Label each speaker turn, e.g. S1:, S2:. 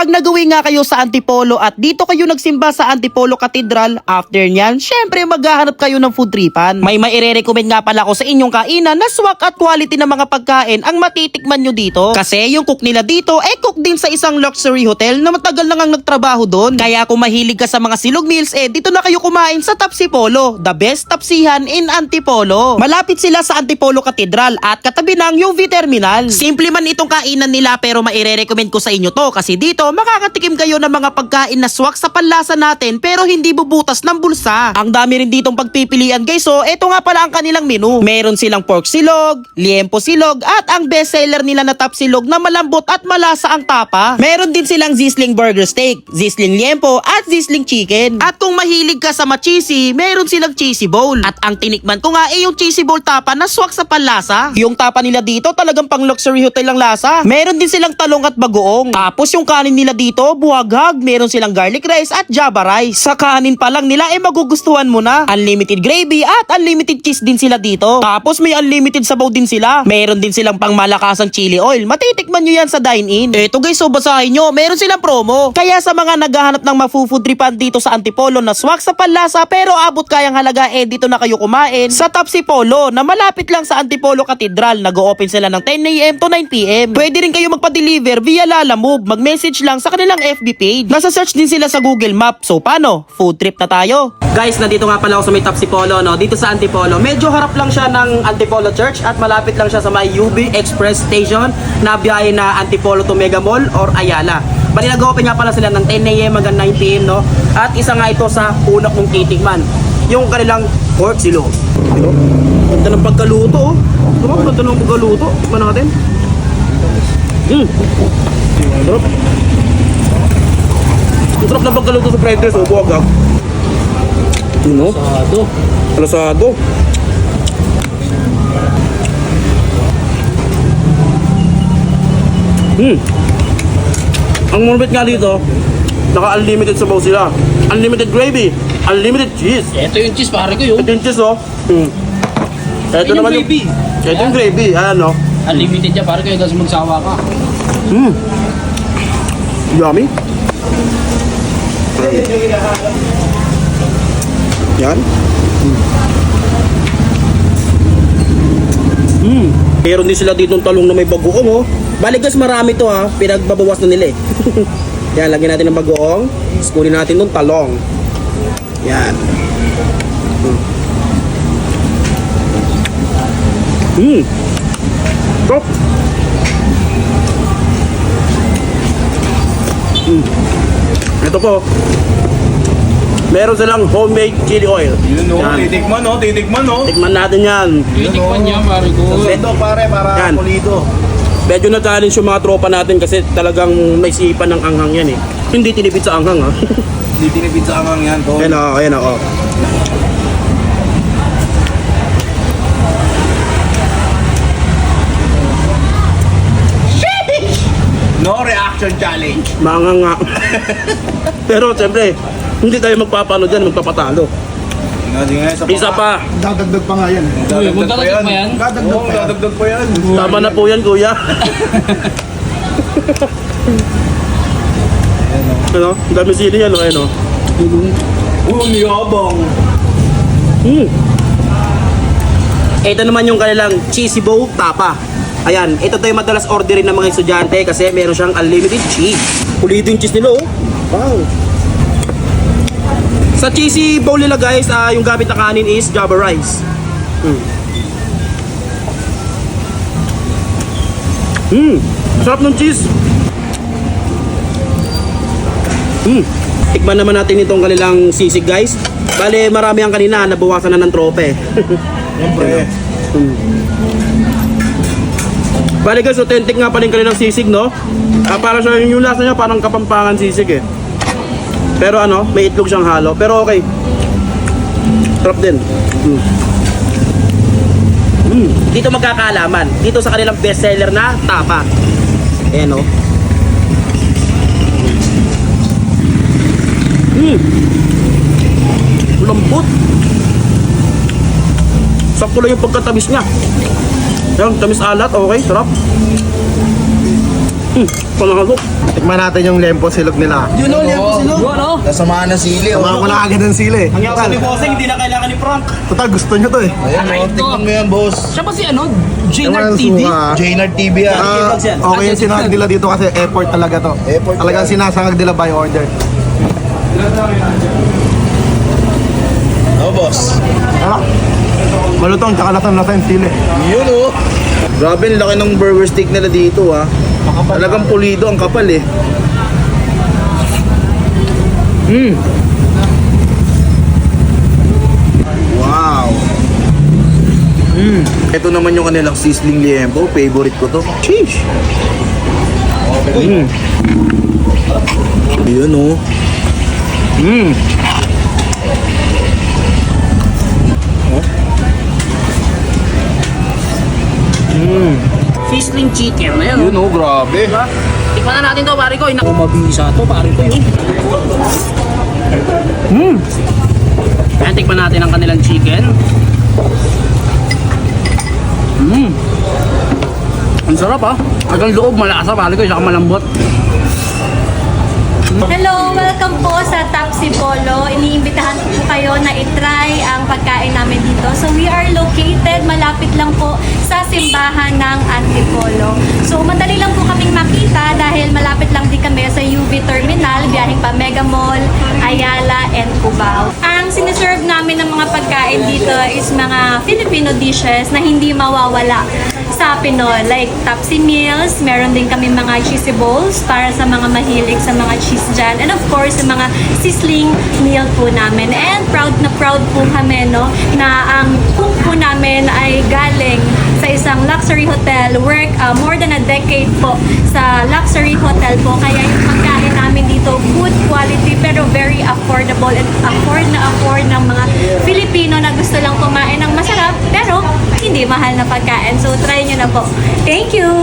S1: Pag nagawi nga kayo sa Antipolo at dito kayo nagsimba sa Antipolo Cathedral, after nyan, syempre maghahanap kayo ng food tripan. May maire-recommend nga pala ko sa inyong kainan na swak at quality ng mga pagkain ang matitikman nyo dito. Kasi yung cook nila dito, eh cook din sa isang luxury hotel na matagal na ngang nagtrabaho doon. Kaya kung mahilig ka sa mga silog meals, eh dito na kayo kumain sa Tapsi Polo, the best tapsihan in Antipolo. Malapit sila sa Antipolo Cathedral at katabi ng UV Terminal. Simple man itong kainan nila pero maire-recommend ko sa inyo to kasi dito makakatikim kayo ng mga pagkain na swak sa panlasa natin pero hindi bubutas ng bulsa. Ang dami rin ditong pagpipilian guys so eto nga pala ang kanilang menu. Meron silang pork silog, liempo silog at ang bestseller nila na tap silog na malambot at malasa ang tapa. Meron din silang Zisling burger steak, Zisling liempo at Zisling chicken. At kung mahilig ka sa machisi, meron silang cheesy bowl. At ang tinikman ko nga ay yung cheesy bowl tapa na swak sa panlasa. Yung tapa nila dito talagang pang luxury hotel ang lasa. Meron din silang talong at bagoong. Tapos yung kanin nila dito, buhaghag. Meron silang garlic rice at java rice. Sa kanin pa lang nila, eh magugustuhan mo na. Unlimited gravy at unlimited cheese din sila dito. Tapos may unlimited sabaw din sila. Meron din silang pang malakasang chili oil. Matitikman nyo yan sa dine-in. Eto guys, so basahin nyo, meron silang promo. Kaya sa mga naghahanap ng mafu-food tripan dito sa Antipolo na swak sa panlasa pero abot kayang halaga, eh dito na kayo kumain sa Tapsi Polo na malapit lang sa Antipolo Cathedral. Nag-open sila ng 10am to 9pm. Pwede rin kayo magpa-deliver via Lalamove. Mag-message lang sa kanilang FB page. Nasa search din sila sa Google Map. So paano? Food trip na tayo. Guys, nandito nga pala ako sa may Tapsi Polo, no? Dito sa Antipolo. Medyo harap lang siya ng Antipolo Church at malapit lang siya sa may UB Express Station na biyahe na Antipolo to Mega Mall or Ayala. Bali nag-open nga pala sila ng 10am hanggang 9pm, no? At isa nga ito sa una kong titikman. Yung kanilang pork silo. Diba? Ganda ng pagkaluto, oh. Diba? Ganda ng pagkaluto. Tikman natin. Hmm. Sarap. Sarap ng pagkaluto sa fried rice, oh. Buwag, ah. Yun, no?
S2: Sado.
S1: Lasado. Hmm. Ang marbit nga dito, naka-unlimited sabaw sila. Unlimited gravy, unlimited cheese.
S2: Ito yung cheese pare ko yun.
S1: Ito yung cheese, oh. Hmm. Ito
S2: Yun yung
S1: naman
S2: gravy.
S1: Ito yung gravy, ano.
S2: Unlimited yan pare ko yun. Tapos magsawa ka.
S1: Hmm. Yummy. Yan. Hmm. Meron din sila dito ng talong na may bagoong oh. Balik guys, marami to ha. Pinagbabawas na nila eh. Yan, lagyan natin ng bagoong. Kunin natin ng talong. Yan. Hmm. Top. Ito po. Meron silang homemade chili oil.
S3: Yun o,
S1: Yan.
S3: titikman o, titikman o.
S1: Tikman natin yan.
S2: Titikman niya pare ko.
S3: Ito pare, para
S1: Yan.
S3: pulido.
S1: Medyo na-challenge yung mga tropa natin kasi talagang may sipan ng anghang yan eh. Hindi tinipid sa anghang ha.
S3: Hindi tinipid sa angang yan, tol.
S1: ayan o, ayan o.
S3: No reaction challenge.
S1: Maanghang nga. Pero siyempre, hindi tayo magpapano dyan, magpapatalo. Isa pa,
S4: Dadagdag pa nga yan. eh.
S2: Uy, magdadagdag pa yan?
S4: Dadagdag
S3: Oo,
S4: pa yan.
S3: dadagdag pa yan.
S1: tama na po yan kuya. ano? Ang dami sili yan, o, ano?
S3: Oh, niyabang.
S1: Hmm. Ito naman yung kanilang cheesy bowl tapa. Ayan, ito tayo madalas orderin ng mga estudyante kasi meron siyang unlimited cheese. Pulido yung cheese nila, oh. Wow. Sa cheesy bowl nila guys, ah, yung gamit na kanin is java rice. Hmm. Hmm. Sarap ng cheese. Hmm. Tikman naman natin itong kanilang sisig guys. Bale, marami ang kanina, nabawasan na ng trope.
S3: Siyempre.
S1: Bale guys, authentic nga pala yung kanilang sisig, no? Ah, para siya yung lasa niya parang kapampangan sisig eh. Pero ano, may itlog siyang halo. Pero okay. Sarap din. Mm. Mm. Dito magkakaalaman. Dito sa kanilang bestseller na tapa. Ayan o. Mm. Lambot. Sakto lang yung pagkatamis niya. Yan, tamis alat, okay, sarap.
S2: Panakalo.
S4: Tikman natin yung lempo silog nila.
S3: Yun o, liyan po sila.
S2: Yun ano?
S3: Nasamahan ng sili.
S4: Samahan ko na agad ng sili.
S3: Ang yawa ni Bossing, hindi na kailangan ni Frank.
S4: total gusto nyo to eh.
S3: Ayan,
S2: Aray
S3: oh, tingnan mo yan, boss.
S2: Siya ba si ano? Jaynard TV?
S4: ah.
S3: Jaynard TV yan.
S4: Ah, okay yung sinahag nila dito kasi effort talaga to.
S3: Effort
S4: Talagang sinasangag nila by order.
S3: Oh, boss.
S4: Ah, malutong, tsaka lasang-lasa yung sili.
S3: Yun o. Grabe, ang laki ng burger stick nila dito ah. Talagang pulido, ang kapal eh.
S2: Hmm.
S3: Wow. Mm. Ito naman yung kanilang sizzling liempo. Favorite ko to. Sheesh. Mm. Yun oh.
S2: Hmm. Fizzling chicken na yan.
S3: Yun oh, grabe.
S2: Tikman na natin to, pare ko. Naku, mabisa to, pare ko yun. Hmm. Ayan, tikman natin ang kanilang chicken. Hmm. Ang sarap ah. Hanggang loob, malasa pare ko, saka malambot.
S5: Hello! Welcome po sa Tapsi Polo. Iniimbitahan kayo na itry ang pagkain namin dito. So we are located malapit lang po sa simbahan ng Antipolo. So madali lang po kaming makita dahil malapit lang din kami sa UV Terminal, biyaheng pa Mega Mall, Ayala, and Cubao. Ang siniserve namin ng mga pagkain dito is mga Filipino dishes na hindi mawawala sa Pinoy. Like Tapsi Meals, meron din kami mga cheesy bowls para sa mga mahilig sa mga cheese dyan. And of course, sa mga sizzling meal po namin. And proud na proud po kami, no, na ang cook po namin ay galing sa isang luxury hotel. Work uh, more than a decade po sa luxury hotel po. Kaya yung pagkain namin dito, good quality pero very affordable and afford na afford ng mga Filipino na gusto lang kumain ng masarap pero hindi mahal na pagkain. So try nyo na po. Thank you!